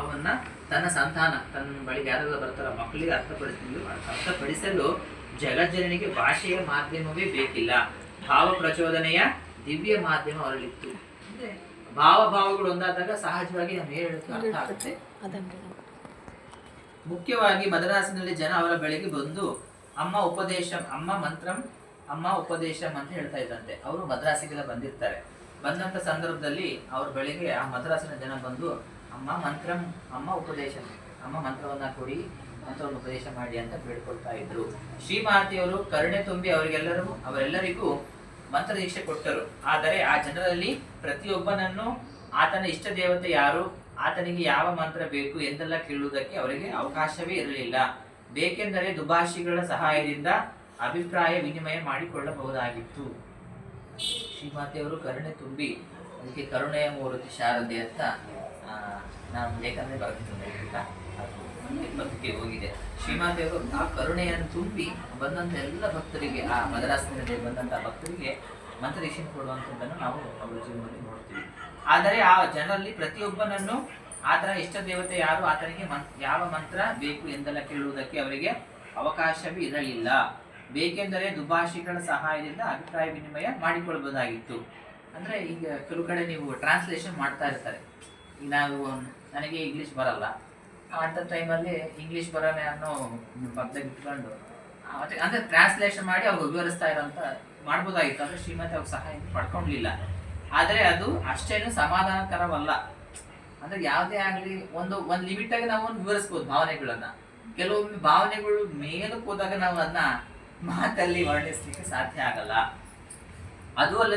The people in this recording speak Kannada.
ಅವನ್ನ ತನ್ನ ಸಂತಾನ ತನ್ನ ಬಳಿ ಯಾರೆಲ್ಲ ಬರ್ತಾರ ಮಕ್ಕಳಿಗೆ ಅರ್ಥಪಡಿಸಲು ಅರ್ಥಪಡಿಸಲು ಜಗಜ್ಜನನಿಗೆ ಭಾಷೆಯ ಮಾಧ್ಯಮವೇ ಬೇಕಿಲ್ಲ. ಭಾವ ಪ್ರಚೋದನೆಯ ದಿವ್ಯ ಮಾಧ್ಯಮ ಹೊರಳಿತ್ತು ಅಂದ್ರೆ ಭಾವ ಭಾವಗಳು ಒಂದಾದಾಗ ಸಹಜವಾಗಿ ನಮ್ಮ ಹೇಳಕ್ಕೆ ಅರ್ಥ ಆಗುತ್ತೆ. ಮುಖ್ಯವಾಗಿ ಮದ್ರಾಸಿನಲ್ಲಿ ಜನ ಅವರ ಬಳಿಗೆ ಬಂದು ಅಮ್ಮ ಉಪದೇಶ ಅಮ್ಮ ಮಂತ್ರಂ ಅಮ್ಮ ಉಪದೇಶಂ ಅಂತ ಹೇಳ್ತಾ ಇದ್ದಂತೆ ಅವರು ಮದ್ರಾಸಿಗೆಲ್ಲ ಬಂದಿರ್ತಾರೆ. ಬಂದಂತ ಸಂದರ್ಭದಲ್ಲಿ ಅವ್ರ ಬೆಳಿಗ್ಗೆ ಆ ಮದ್ರಾಸಿನ ಜನ ಬಂದು ಅಮ್ಮ ಮಂತ್ರಂ, ಅಮ್ಮ ಉಪದೇಶ ಅಮ್ಮ ಮಂತ್ರವನ್ನ ಕೊಡಿ, ಮಂತ್ರವನ್ನು ಉಪದೇಶ ಮಾಡಿ ಅಂತ ಬೇಡ್ಕೊಳ್ತಾ ಇದ್ರು. ಶ್ರೀಮಾರತಿಯವರು ಕರುಣೆ ತುಂಬಿ ಅವರಿಗೆಲ್ಲರೂ, ಅವರೆಲ್ಲರಿಗೂ ಮಂತ್ರ ದೀಕ್ಷೆ ಕೊಟ್ಟರು. ಆದರೆ ಆ ಜನರಲ್ಲಿ ಪ್ರತಿಯೊಬ್ಬನನ್ನು ಆತನ ಇಷ್ಟ ದೇವತೆ ಯಾರು, ಆತನಿಗೆ ಯಾವ ಮಂತ್ರ ಬೇಕು ಎಂದೆಲ್ಲ ಕೇಳುವುದಕ್ಕೆ ಅವರಿಗೆ ಅವಕಾಶವೇ ಇರಲಿಲ್ಲ. ಬೇಕೆಂದರೆ ದುಭಾಷಿಗಳ ಸಹಾಯದಿಂದ ಅಭಿಪ್ರಾಯ ವಿನಿಮಯ ಮಾಡಿಕೊಳ್ಳಬಹುದಾಗಿತ್ತು. ಶ್ರೀಮಾತೆಯವರು ಕರುಣೆ ತುಂಬಿ, ಅದಕ್ಕೆ ಕರುಣೆಯ ಮೂರ್ತಿ ಶಾರದೆ ಅಂತ ನಾನು ಬೇಕಂದ್ರೆ ಬರೆದಿದ್ದೇನೆ ಅಂತ ಅದು ಹೋಗಿದೆ. ಶ್ರೀಮಾದೇವರು ಆ ಕರುಣೆಯನ್ನು ತುಂಬಿ ಬಂದಂತ ಎಲ್ಲ ಭಕ್ತರಿಗೆ, ಆ ಮದರಾಸಿನಲ್ಲಿ ಬಂದಂಥ ಭಕ್ತರಿಗೆ ಮಂತ್ರದೀಕ್ಷೆ ಕೊಡುವಂಥದ್ದನ್ನು ನಾವು ಅವರ ಜೀವನದಲ್ಲಿ ನೋಡ್ತೀವಿ. ಆದರೆ ಆ ಜನರಲ್ಲಿ ಪ್ರತಿಯೊಬ್ಬನನ್ನು ಆತರ ಇಷ್ಟ ದೇವತೆ ಯಾರು ಆತನಿಗೆ ಯಾವ ಮಂತ್ರ ಬೇಕು ಎಂದೆಲ್ಲ ಕೇಳುವುದಕ್ಕೆ ಅವರಿಗೆ ಅವಕಾಶವೇ ಇರಲಿಲ್ಲ. ಬೇಕೆಂದರೆ ದುಭಾಷಿಗಳ ಸಹಾಯದಿಂದ ಅಭಿಪ್ರಾಯ ವಿನಿಮಯ ಮಾಡಿಕೊಳ್ಳಬಹುದಾಗಿತ್ತು ಅಂದ್ರೆ ಈಗ ಕೆಲವು ಕಡೆ ನೀವು ಟ್ರಾನ್ಸ್ಲೇಷನ್ ಮಾಡ್ತಾ ಇರ್ತಾರೆ. ನಾವು ನನಗೆ ಇಂಗ್ಲಿಷ್ ಬರಲ್ಲ. ಅಂತ ಟೈಮಲ್ಲಿ ಇಂಗ್ಲಿಷ್ ಬರೋಣ ಅನ್ನೋ ಪಕ್ಕದಾಗ ಇಟ್ಕೊಂಡು ಅಂದರೆ ಟ್ರಾನ್ಸ್ಲೇಷನ್ ಮಾಡಿ ಅವ್ರು ವಿವರಿಸ್ತಾ ಇರೋಂಥ ಮಾಡ್ಬೋದಾಗಿತ್ತು. ಅಂದರೆ ಶ್ರೀಮತಿ ಅವ್ರ ಸಹಾಯ ಪಡ್ಕೊಂಡಿಲ್ಲ. ಆದರೆ ಅದು ಅಷ್ಟೇನು ಸಮಾಧಾನಕರವಲ್ಲ. ಅಂದ್ರೆ ಯಾವುದೇ ಆಗಲಿ ಒಂದು ಒಂದು ಲಿಮಿಟ್ ಆಗಿ ನಾವು ವಿವರಿಸ್ಬೋದು ಭಾವನೆಗಳನ್ನ. ಕೆಲವೊಮ್ಮೆ ಭಾವನೆಗಳು ಮೇಲಕ್ಕೆ ಹೋದಾಗ ನಾವು ಅದನ್ನ ಮಾತಲ್ಲಿ ವರ್ಣಿಸ್ಲಿಕ್ಕೆ ಸಾಧ್ಯ ಆಗಲ್ಲ. ಅದು ಅಲ್ಲದೆ